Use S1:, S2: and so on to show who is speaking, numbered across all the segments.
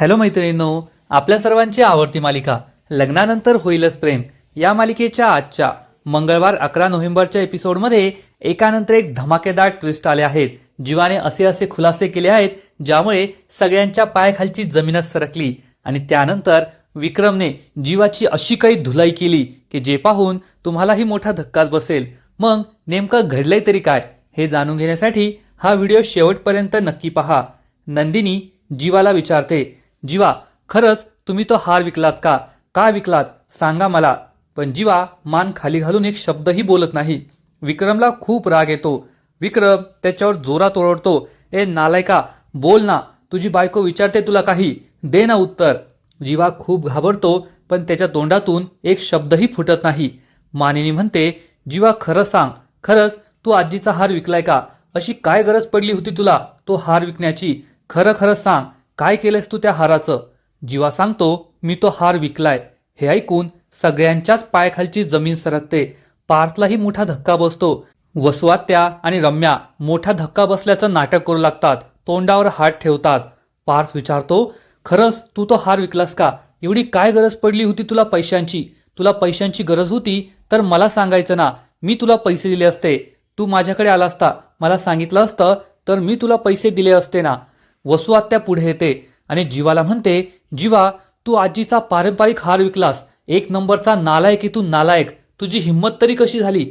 S1: Hello मैत्रिणींनो आपल्या सर्वांची आवडती मालिका लग्नानंतर होईलच प्रेम या मालिकेच्या आजच्या मंगळवार अकरा नोव्हेंबरच्या एपिसोडमध्ये एकानंतर एक धमाकेदार ट्विस्ट आले आहेत. जीवाने असे असे खुलासे केले आहेत ज्यामुळे सगळ्यांच्या पायाखालची जमीनच सरकली आणि त्यानंतर विक्रमने जीवाची अशी काही धुलाई केली की जे पाहून तुम्हालाही मोठा धक्काच बसेल. मग नेमकं घडलंय तरी काय हे जाणून घेण्यासाठी हा व्हिडिओ शेवटपर्यंत नक्की पहा. नंदिनी जीवाला विचारते जीवा खरंच तुम्ही तो हार विकलात का? का विकलात? सांगा मला. पण जीवा मान खाली घालून एक शब्दही बोलत नाही. विक्रमला खूप राग येतो. विक्रम त्याच्यावर जोरात ओरडतो. ए नालायका बोल ना. तुझी बायको विचारते तुला काही. दे ना उत्तर. जीवा खूप घाबरतो पण त्याच्या तोंडातून एक शब्दही फुटत नाही. मानिनी म्हणते जीवा खरं सांग. खरंच तू आजीचा हार विकलाय का? अशी काय गरज पडली होती तुला तो हार विकण्याची? खरं खरं सांग. काय केलंस तू त्या हाराचं? जीवा सांगतो मी तो हार विकलाय. हे ऐकून सगळ्यांच्याच पायाखालची जमीन सरकते. पार्थलाही मोठा धक्का बसतो. वसवात्या आणि रम्या मोठा धक्का बसल्याचं नाटक करू लागतात. तोंडावर हात ठेवतात. पार्थ विचारतो खरंच तू तो हार विकलास का? एवढी काय गरज पडली होती तुला पैशांची? तुला पैशांची गरज होती? तर मला सांगायचं ना. मी तुला पैसे दिले असते. तू माझ्याकडे आला असता. मला सांगितलं असतं तर मी तुला पैसे दिले असते ना. वसू आत्या पुढे येते आणि जीवाला म्हणते जीवा तू आजीचा पारंपरिक हार विकलास. एक नंबरचा नालायक तू नालायक. तुझी हिंमत तरी कशी झाली?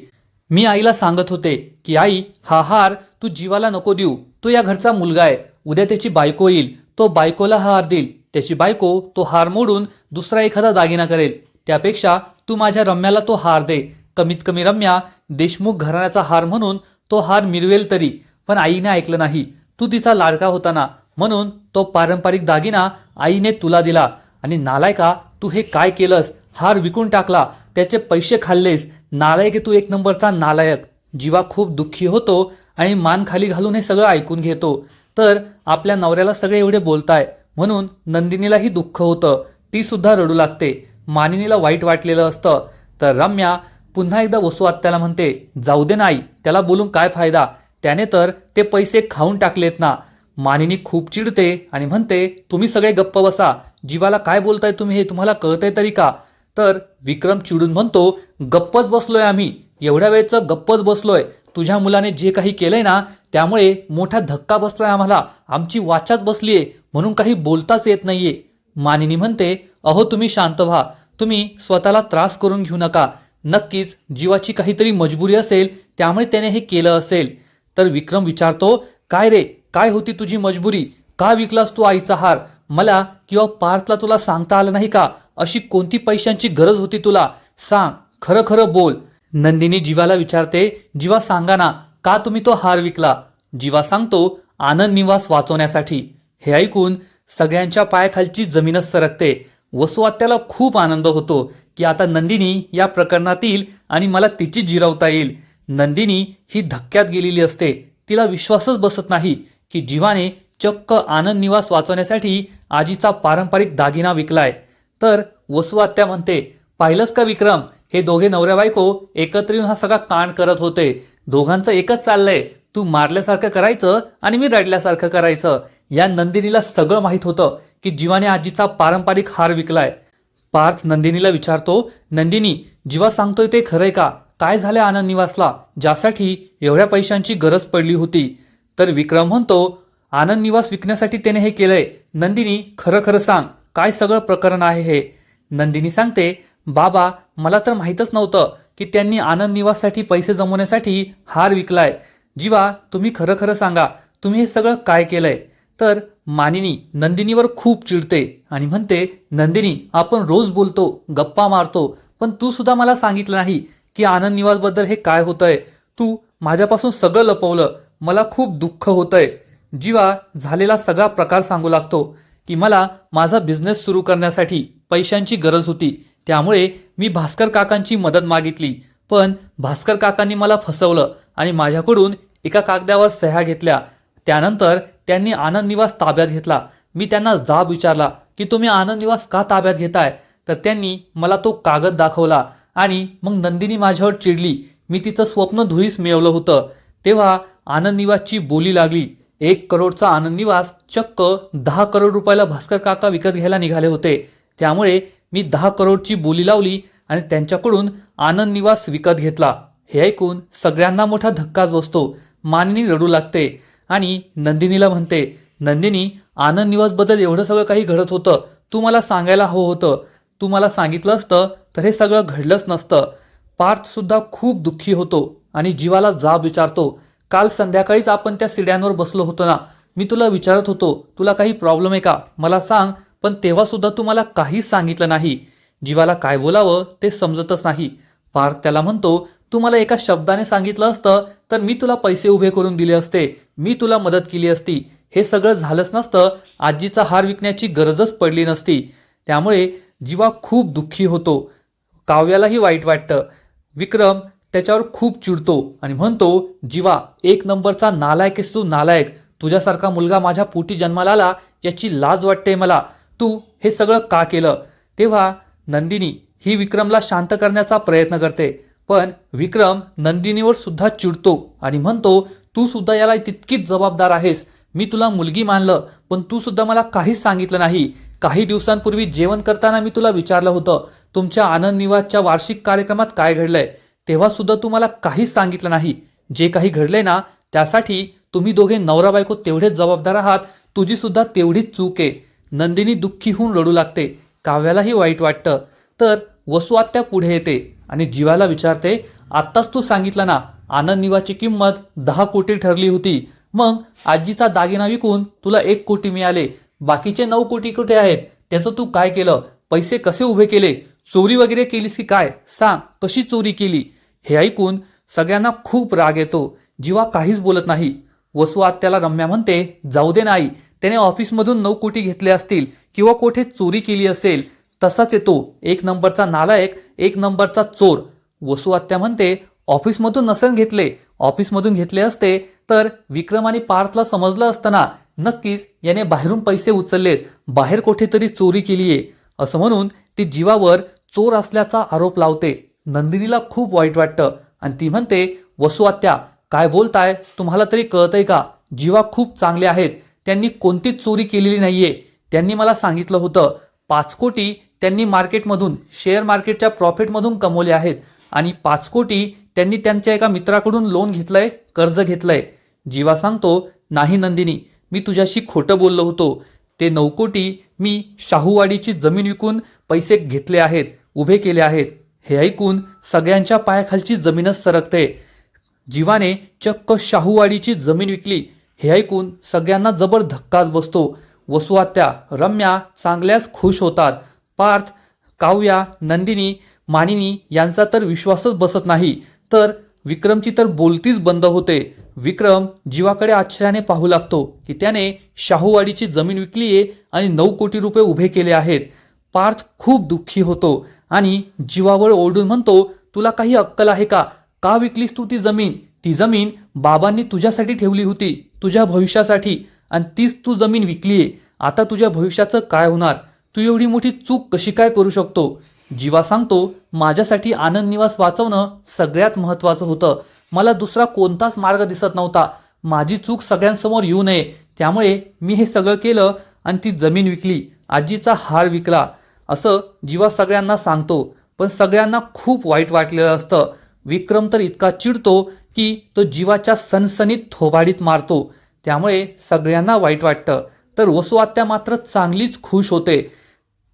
S1: मी आईला सांगत होते की आई हा हार तू जीवाला नको देऊ. तो या घरचा मुलगा आहे. उद्या त्याची बायको येईल. तो बायकोला हा हार देईल. त्याची बायको तो हार मोडून दुसरा एखादा दागिना करेल. त्यापेक्षा तू माझ्या रम्याला तो हार दे. कमीत कमी रम्या देशमुख घराण्याचा हार म्हणून तो हार मिरवेल तरी. पण आईने ऐकलं नाही. तू तिचा लाडका होता ना म्हणून तो पारंपरिक दागिना आईने तुला दिला. आणि नालायका तू हे काय केलंस? हार विकून टाकला. त्याचे पैसे खाल्लेस. नालायक तू एक नंबरचा नालायक. जीवा खूप दुःखी होतो आणि मान खाली घालून हे सगळं ऐकून घेतो. तर आपल्या नवऱ्याला सगळे एवढे बोलताय. म्हणून नंदिनीलाही दुःख होतं. ती सुद्धा रडू लागते. मानिनीला वाईट वाटलेलं असतं. तर रम्या पुन्हा एकदा वसुआत्याला म्हणते जाऊ दे नाही त्याला बोलून काय फायदा? त्याने तर ते पैसे खाऊन टाकलेत ना. मानिनी खूप चिडते आणि म्हणते तुम्ही सगळे गप्प बसा. जीवाला काय बोलताय तुम्ही हे तुम्हाला कळतंय तरी का? तर विक्रम चिडून म्हणतो गप्पच बसलोय आम्ही. एवढ्या वेळचं गप्पच बसलोय. तुझ्या मुलाने जे काही केलंय ना त्यामुळे मोठा धक्का बसलाय आम्हाला. आमची वाचाच बसलीये म्हणून काही बोलताच येत नाहीये. मानिनी म्हणते अहो तुम्ही शांत व्हा. तुम्ही स्वतःला त्रास करून घेऊ नका. नक्कीच जीवाची काहीतरी मजबुरी असेल त्यामुळे त्याने हे केलं असेल. तर विक्रम विचारतो काय रे? काय होती तुझी मजबुरी? का विकलास तू आईचा हार? मला किंवा पार्थला तुला सांगता आलं नाही का? अशी कोणती पैशांची गरज होती तुला? सांग खरं खरं बोल. नंदिनी जीवाला विचारते जीवा सांगा ना का तुम्ही तो हार विकला? जीवा सांगतो आनंद निवास वाचवण्यासाठी. हे ऐकून सगळ्यांच्या पायाखालची जमीनच सरकते. वसू खूप आनंद होतो की आता नंदिनी या प्रकरणात येईल आणि मला तिची जिरवता येईल. नंदिनी ही धक्क्यात गेलेली असते. तिला विश्वासच बसत नाही की जीवाने चक्क आनंद निवास वाचवण्यासाठी आजीचा पारंपरिक दागिना विकलाय. तर वसुआत्या म्हणते पाहिलंस का विक्रम? हे दोघे नवऱ्या बायको एकत्र येऊन हा सगळा कांड करत होते. दोघांचं एकच चाललंय. तू मारल्यासारखं करायचं आणि मी रडल्यासारखं करायचं या नंदिनीला सगळं माहीत होतं की जीवाने आजीचा पारंपरिक हार विकलाय. पार्थ नंदिनीला विचारतो नंदिनी जीवा सांगतोय ते खरंय का? काय झालं आनंद निवासला? ज्यासाठी एवढ्या पैशांची गरज पडली होती. तर विक्रम म्हणतो आनंद निवास विकण्यासाठी त्याने हे केलंय. नंदिनी खरं खरं सांग. काय सगळं प्रकरण आहे हे? नंदिनी सांगते बाबा मला तर माहीतच नव्हतं की त्यांनी आनंद निवाससाठी पैसे जमवण्यासाठी हार विकलाय. जीवा तुम्ही खरं खरं सांगा. तुम्ही हे सगळं काय केलंय? तर मानिनी नंदिनीवर खूप चिडते आणि म्हणते नंदिनी आपण रोज बोलतो गप्पा मारतो पण तू सुद्धा मला सांगितलं नाही. की आनंद निवासबद्दल हे काय होतंय? तू माझ्यापासून सगळं लपवलं. मला खूप दुःख होतंय. जीवा झालेला सगळा प्रकार सांगू लागतो की मला माझा बिझनेस सुरू करण्यासाठी पैशांची गरज होती. त्यामुळे मी भास्कर काकांची मदत मागितली. पण भास्कर काकांनी मला फसवलं आणि माझ्याकडून एका कागदावर सह्या घेतल्या. त्यानंतर त्यांनी आनंद निवास ताब्यात घेतला. मी त्यांना जाब विचारला की तुम्ही आनंद निवास का ताब्यात घेताय? तर त्यांनी मला तो कागद दाखवला. आणि मग नंदिनी माझ्यावर चिडली. मी तिचं स्वप्न धुळीस मिळवलं होतं. तेव्हा आनंदनिवासची बोली लागली. एक करोडचा आनंदनिवास चक्क दहा करोड रुपयाला भास्कर काका विकत घ्यायला निघाले होते. त्यामुळे मी दहा करोडची बोली लावली आणि त्यांच्याकडून आनंदनिवास विकत घेतला. हे ऐकून सगळ्यांना मोठा धक्काच बसतो. मानिनी रडू लागते आणि नंदिनीला म्हणते नंदिनी आनंद निवासबद्दल एवढं सगळं काही घडत होतं. तू मला सांगायला हवं होतं. तू मला सांगितलं असतं तर हे सगळं घडलंच नसतं. पार्थसुद्धा खूप दुःखी होतो आणि जीवाला जाब विचारतो काल संध्याकाळीच आपण त्या सिड्यांवर बसलो होतो ना? मी तुला विचारत होतो तुला काही प्रॉब्लेम आहे का? मला सांग पण तेव्हासुद्धा तू मला काहीच सांगितलं नाही. जीवाला काय बोलावं ते समजतच नाही. पार्थ त्याला म्हणतो तू मला एका शब्दाने सांगितलं असतं तर मी तुला पैसे उभे करून दिले असते. मी तुला मदत केली असती. हे सगळं झालंच नसतं. आजीचा हार विकण्याची गरजच पडली नसती. त्यामुळे जीवा खूप दुःखी होतो. काव्यालाही वाईट वाटतं. विक्रम त्याच्यावर खूप चिडतो आणि म्हणतो जीवा एक नंबरचा नालायक आहेस तू नालायक. तुझ्यासारखा मुलगा माझ्या पोटी जन्माला आला याची लाज वाटते मला. तू हे सगळं का केलं? तेव्हा नंदिनी ही विक्रमला शांत करण्याचा प्रयत्न करते. पण विक्रम नंदिनीवर सुद्धा चिडतो आणि म्हणतो तू सुद्धा याला तितकीच जबाबदार आहेस. मी तुला मुलगी मानलं पण तू सुद्धा मला काहीच सांगितलं नाही. काही दिवसांपूर्वी जेवण करताना मी तुला विचारलं होतं. तुमच्या आनंद निवासच्या वार्षिक कार्यक्रमात काय घडलंय तेव्हा सुद्धा तुम्हाला काहीच सांगितलं नाही. जे काही घडलंय ना त्यासाठी तुम्ही दोघे नवरा बायको तेवढेच जबाबदार आहात तुझी सुद्धा तेवढीच चूक आहे. नंदिनी दुःखी होऊन रडू लागते काव्यालाही वाईट वाटतं. तर वसू आत्या पुढे येते आणि जीवाला विचारते आत्ताच तू सांगितलं ना आनंद निवाची किंमत दहा कोटी ठरली होती. मग आजीचा दागिना विकून तुला एक कोटी मिळाले. बाकीचे नऊ कोटी कुठे आहेत? त्याचं तू काय केलं? पैसे कसे उभे केले? चोरी वगैरे केलीस की काय? सांग कशी चोरी केली? हे ऐकून सगळ्यांना खूप राग येतो. जीवा काहीच बोलत नाही. वसू आत्याला रम्या म्हणते जाऊ दे नाही त्याने ऑफिसमधून नऊ कोटी घेतले असतील किंवा कोठे चोरी केली असेल तसाच येतो. एक नंबरचा नालायक एक नंबरचा चोर. वसू आत्या म्हणते ऑफिसमधून नसेल घेतले. ऑफिसमधून घेतले असते तर विक्रम आणि पार्थला समजलं असताना नक्कीच याने बाहेरून पैसे उचललेत. बाहेर कुठेतरी चोरी केलीये. असं म्हणून ती जीवावर चोर असल्याचा आरोप लावते. नंदिनीला खूप वाईट वाटतं. आणि ती म्हणते वसुआत्या काय बोलताय? तुम्हाला तरी कळतंय का? जीवा खूप चांगले आहेत. त्यांनी कोणतीच चोरी केलेली नाहीये. त्यांनी मला सांगितलं होतं पाच कोटी त्यांनी मार्केटमधून शेअर मार्केटच्या प्रॉफिटमधून कमवले आहेत. आणि पाच कोटी त्यांनी त्यांच्या एका मित्राकडून लोन घेतलंय कर्ज घेतलंय. जीवा सांगतो नाही नंदिनी मी तुझ्याशी खोटं बोललो होतो. ते नऊ कोटी मी शाहूवाडीची जमीन विकून पैसे घेतले आहेत उभे केले आहेत. हे ऐकून सगळ्यांच्या पायाखालची जमीनच सरकते. जीवाने चक्क शाहूवाडीची जमीन विकली. हे ऐकून सगळ्यांना जबर धक्काच बसतो. वसुआत्या रम्या चांगल्याच खुश होतात. पार्थ काव्या नंदिनी मानिनी यांचा तर विश्वासच बसत नाही. तर विक्रमची तर बोलतीच बंद होते. विक्रम जीवाकडे आश्चर्याने पाहू लागतो की त्याने शाहूवाडीची जमीन विकली आहे आणि नऊ कोटी रुपये उभे केले आहेत. पार्थ खूप दुःखी होतो आणि जीवावर ओरडून म्हणतो तुला काही अक्कल आहे का? का विकलीस तू ती जमीन? ती जमीन बाबांनी तुझ्यासाठी ठेवली होती तुझ्या भविष्यासाठी. आणि तीच तू जमीन विकलीये. आता तुझ्या भविष्याचं काय होणार? तू एवढी मोठी चूक कशी काय करू शकतो? जीवा सांगतो माझ्यासाठी आनंद निवास वाचवणं सगळ्यात महत्त्वाचं होतं. मला दुसरा कोणताच मार्ग दिसत नव्हता. माझी चूक सगळ्यांसमोर येऊ नये. त्यामुळे मी हे सगळं केलं आणि ती जमीन विकली. आजीचा हार विकला. असं जीवा सगळ्यांना सांगतो. पण सगळ्यांना खूप वाईट वाटलेलं असतं. विक्रम तर इतका चिडतो की तो जीवाच्या सनसनीत थोबाडीत मारतो. त्यामुळे सगळ्यांना वाईट वाटतं. तर वसुआत्या मात्र चांगलीच खुश होते.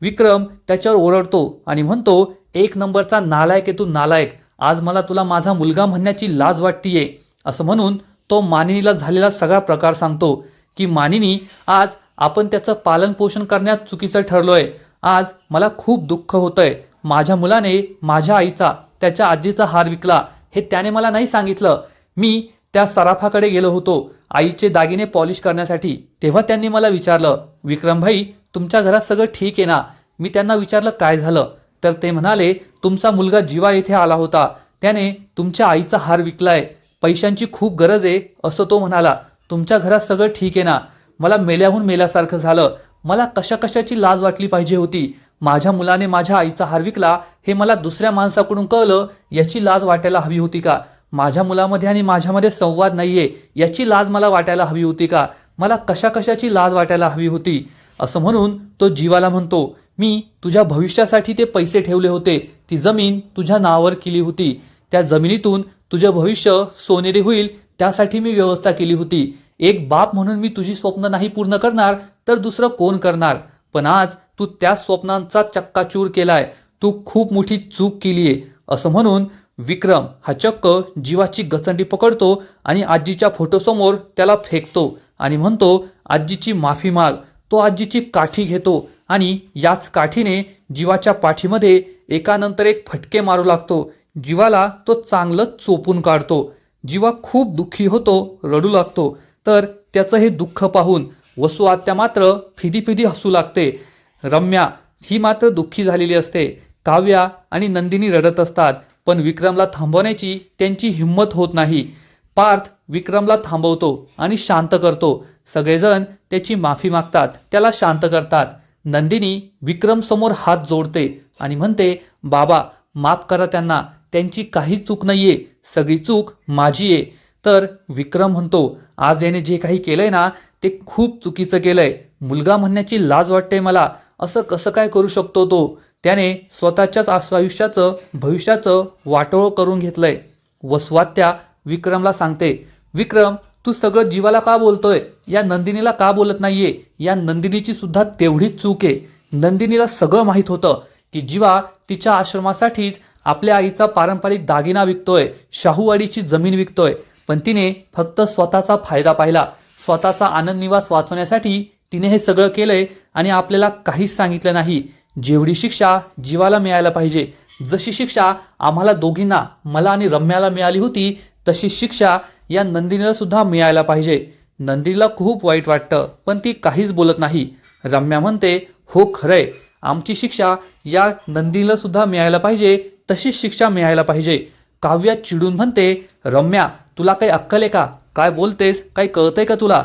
S1: विक्रम त्याच्यावर ओरडतो आणि म्हणतो एक नंबरचा नालायक आहे तू नालायक. आज मला तुला माझा मुलगा म्हणण्याची लाज वाटतीये असं म्हणून तो मानिनीला झालेला सगळा प्रकार सांगतो की मानिनी आज आपण त्याचं पालन पोषण करण्यात चुकीचं ठरलोय. आज मला खूप दुःख होतंय. माझ्या मुलाने माझ्या आईचा त्याच्या आजीचा हार विकला. हे त्याने मला नाही सांगितलं. मी त्या सराफाकडे गेलो होतो आईचे दागिने पॉलिश करण्यासाठी. तेव्हा त्यांनी मला विचारलं विक्रमभाई तुमच्या घरात सगळं ठीक आहे ना? मी त्यांना विचारलं काय झालं? तर ते म्हणाले तुमचा मुलगा जीवा येथे आला होता. त्याने तुमच्या आईचा हार विकलाय. पैशांची खूप गरज आहे असं तो म्हणाला. तुमच्या घरात सगळं ठीक आहे ना? मला मेल्याहून मेल्यासारखं झालं. मला कशा कशाची लाज वाटली पाहिजे होती. माझ्या मुलाने माझ्या आईचा हार विकला. हे मला दुसऱ्या माणसाकडून कळलं याची लाज वाटायला हवी होती का? माझ्या मुलामध्ये आणि माझ्यामध्ये संवाद नाहीये. याची लाज मला वाटायला हवी होती का? मला कशा कशाची लाज वाटायला हवी होती? असं म्हणून तो जीवाला म्हणतो. मी तुझ्या भविष्यासाठी ते पैसे ठेवले होते. ती जमीन तुझ्या नावावर केली होती. त्या जमिनीतून तुझं भविष्य सोनेरी होईल त्यासाठी मी व्यवस्था केली होती. एक बाप म्हणून मी तुझी स्वप्न नाही पूर्ण करणार तर दुसरं कोण करणार? पण आज तू त्या स्वप्नांचा चक्काचूर केलाय. तू खूप मोठी चूक केलीये. असं म्हणून विक्रम हा चक्क जीवाची गचंडी पकडतो आणि आजीच्या फोटोसमोर त्याला फेकतो आणि म्हणतो आजीची माफी माग. तो आजीची काठी घेतो आणि याच काठीने जीवाच्या पाठीमध्ये एकानंतर एक फटके मारू लागतो. जीवाला तो चांगलं चोपून काढतो. जीवा खूप दुःखी होतो रडू लागतो. तर त्याचं हे दुःख पाहून वसू आत्या मात्र फिदी फिदी हसू लागते. रम्या ही मात्र दुःखी झालेली असते. काव्या आणि नंदिनी रडत असतात पण विक्रमला थांबवण्याची त्यांची हिंमत होत नाही. पार्थ विक्रमला थांबवतो आणि शांत करतो. सगळेजण त्याची माफी मागतात त्याला शांत करतात. नंदिनी विक्रमसमोर हात जोडते आणि म्हणते बाबा माफ करा त्यांना. त्यांची काही चूक नाहीये. सगळी चूक माझी आहे. तर विक्रम म्हणतो आज याने जे काही केलंय ना ते खूप चुकीचं केलंय. मुलगा म्हणण्याची लाज वाटते मला. असं कसं काय करू शकतो तो? त्याने स्वतःच्याच आयुष्याचं भविष्याचं वाटोळ करून घेतलंय. वसवात्या विक्रमला सांगते विक्रम तू सगळं जीवाला का बोलतोय? या नंदिनीला का बोलत नाहीये? या नंदिनीची सुद्धा तेवढीच चूक आहे. नंदिनीला सगळं माहीत होतं की जीवा तिच्या आश्रमासाठीच आपल्या आईचा पारंपरिक दागिना विकतोय शाहूवाडीची जमीन विकतोय. पण तिने फक्त स्वतःचा फायदा पाहिला. स्वतःचा आनंद निवास वाचवण्यासाठी तिने हे सगळं केलंय आणि आपल्याला काहीच सांगितलं नाही. जेवढी शिक्षा जीवाला मिळायला पाहिजे जशी शिक्षा आम्हाला दोघींना मला आणि रम्याला मिळाली होती तशी शिक्षा या नंदिनीला सुद्धा मिळायला पाहिजे. नंदिनीला खूप वाईट वाटतं पण ती काहीच बोलत नाही. रम्या म्हणते हो खरंय. आमची शिक्षा या नंदिनीला सुद्धा मिळायला पाहिजे तशीच शिक्षा मिळायला पाहिजे. काव्या चिडून म्हणते रम्या तुला काही अक्कल आहे का? काय बोलतेस? काही कळतंय का तुला?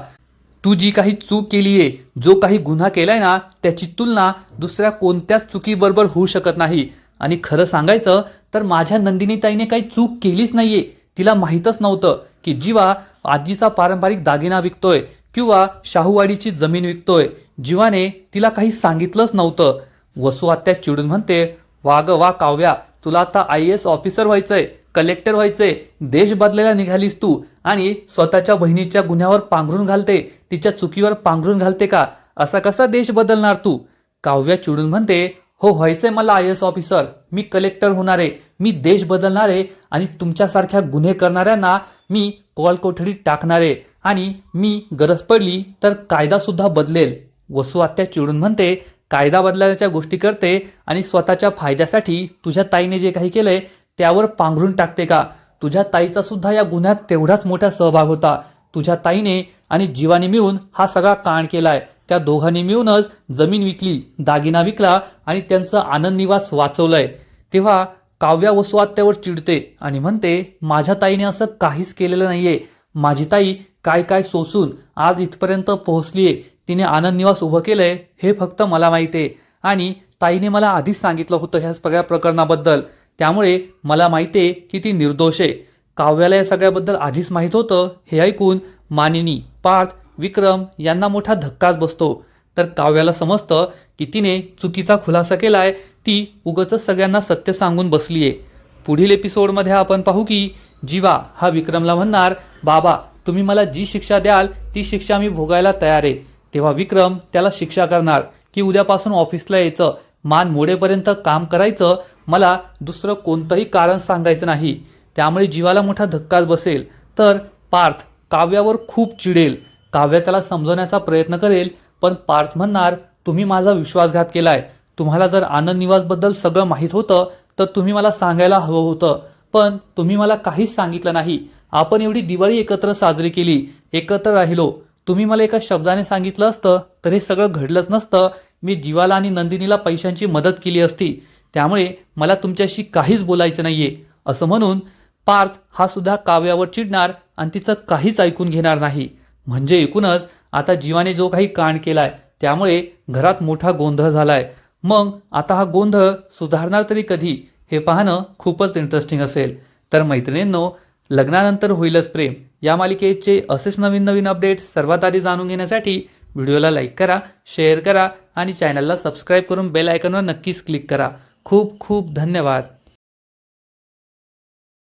S1: तू जी काही चूक केली आहे जो काही गुन्हा केलाय ना त्याची तुलना दुसऱ्या कोणत्याच चुकीबरोबर होऊ शकत नाही. आणि खरं सांगायचं तर माझ्या नंदिनीताईने काही चूक केलीच नाहीये. तिला माहीतच नव्हतं. की जीवा आजीचा पारंपरिक दागिना विकतोय किंवा शाहूवाडीची जमीन विकतोय. जीवाने तिला काही सांगितलंच नव्हतं. वसू आत्या चिडून म्हणते वाग वा काव्या तुला आता आय एस ऑफिसर व्हायचंय कलेक्टर व्हायचंय देश बदलायला निघालीस तू आणि स्वतःच्या बहिणीच्या गुन्ह्यावर पांघरून घालते तिच्या चुकीवर पांघरून घालते का? असा कसा देश बदलणार तू? काव्या चिडून म्हणते हो व्हायचंय मला आय एस ऑफिसर. मी कलेक्टर होणार आहे मी देश बदलणारे आणि तुमच्यासारख्या गुन्हे करणाऱ्यांना मी कॉल कोठडीत टाकणारे आणि मी गरज पडली तर कायदा सुद्धा बदलेल. वसू आत्या चिडून म्हणते कायदा बदलण्याच्या गोष्टी करते आणि स्वतःच्या फायद्यासाठी तुझ्या ताईने जे काही केलंय त्यावर पांघरून टाकते का? तुझ्या ताईचा सुद्धा या गुन्ह्यात तेवढाच मोठा सहभाग होता. तुझ्या ताईने आणि जीवाने मिळून हा सगळा कांड केलाय. त्या दोघांनी मिळूनच जमीन विकली दागिना विकला आणि त्यांचं आनंद निवास वाचवलंय. तेव्हा काव्या वसुआत्यावर चिडते आणि म्हणते माझ्या ताईने असं काहीच केलेलं नाहीये. माझी ताई काय काय सोसून आज इथपर्यंत पोहोचलीये. तिने आनंद निवास उभं केलंय हे फक्त मला माहिती आहे आणि ताईने मला आधीच सांगितलं होतं ह्या सगळ्या प्रकरणाबद्दल. त्यामुळे मला माहिती आहे की ती निर्दोष आहे. काव्याला या सगळ्याबद्दल आधीच माहीत होतं हे ऐकून मानिनी पार्थ विक्रम यांना मोठा धक्काच बसतो. तर काव्याला समजतं की तिने चुकीचा खुलासा केलाय ती उगच सगळ्यांना सत्य सांगून बसली आहे पुढील एपिसोडमध्ये आपण पाहू की जीवा हा विक्रमला म्हणणार बाबा तुम्ही मला जी शिक्षा द्याल ती शिक्षा मी भोगायला तयार आहे. तेव्हा विक्रम त्याला शिक्षा करणार की उद्यापासून ऑफिसला यायचं मान मोडेपर्यंत काम करायचं मला दुसरं कोणतंही कारण सांगायचं नाही. त्यामुळे जीवाला मोठा धक्काच बसेल. तर पार्थ काव्यावर खूप चिडेल. काव्य त्याला समजवण्याचा प्रयत्न करेल पण पार्थ म्हणणार तुम्ही माझा विश्वासघात केलाय. तुम्हाला जर आनंद निवासबद्दल सगळं माहीत होतं तर तुम्ही मला सांगायला हवं होतं. पण तुम्ही मला काहीच सांगितलं नाही. आपण एवढी दिवाळी एकत्र साजरी केली. एकत्र राहिलो. तुम्ही मला एका शब्दाने सांगितलं असतं तर हे सगळं घडलंच नसतं. मी जीवाला आणि नंदिनीला पैशांची मदत केली असती. त्यामुळे मला तुमच्याशी काहीच बोलायचं नाहीये. असं म्हणून पार्थ हा सुद्धा काव्यावर चिडणार आणि तिचं काहीच ऐकून घेणार नाही. म्हणजे एकूणच आता जीवाने जो काही कांड केलाय त्यामुळे घरात मोठा गोंधळ झालाय. मग आता हा गोंधळ सुधारणार तरी कधी हे पाहणं खूपच इंटरेस्टिंग असेल. तर मैत्रिणींनो लग्नानंतर होईलच प्रेम. या मालिकेचे असेच नवीन नवीन अपडेट्स सर्वात आधी जाणून घेण्यासाठी व्हिडिओला लाईक करा शेअर करा आणि चॅनलला सबस्क्राईब करून बेल आयकॉनवर नक्कीच क्लिक करा. खूप खूप धन्यवाद.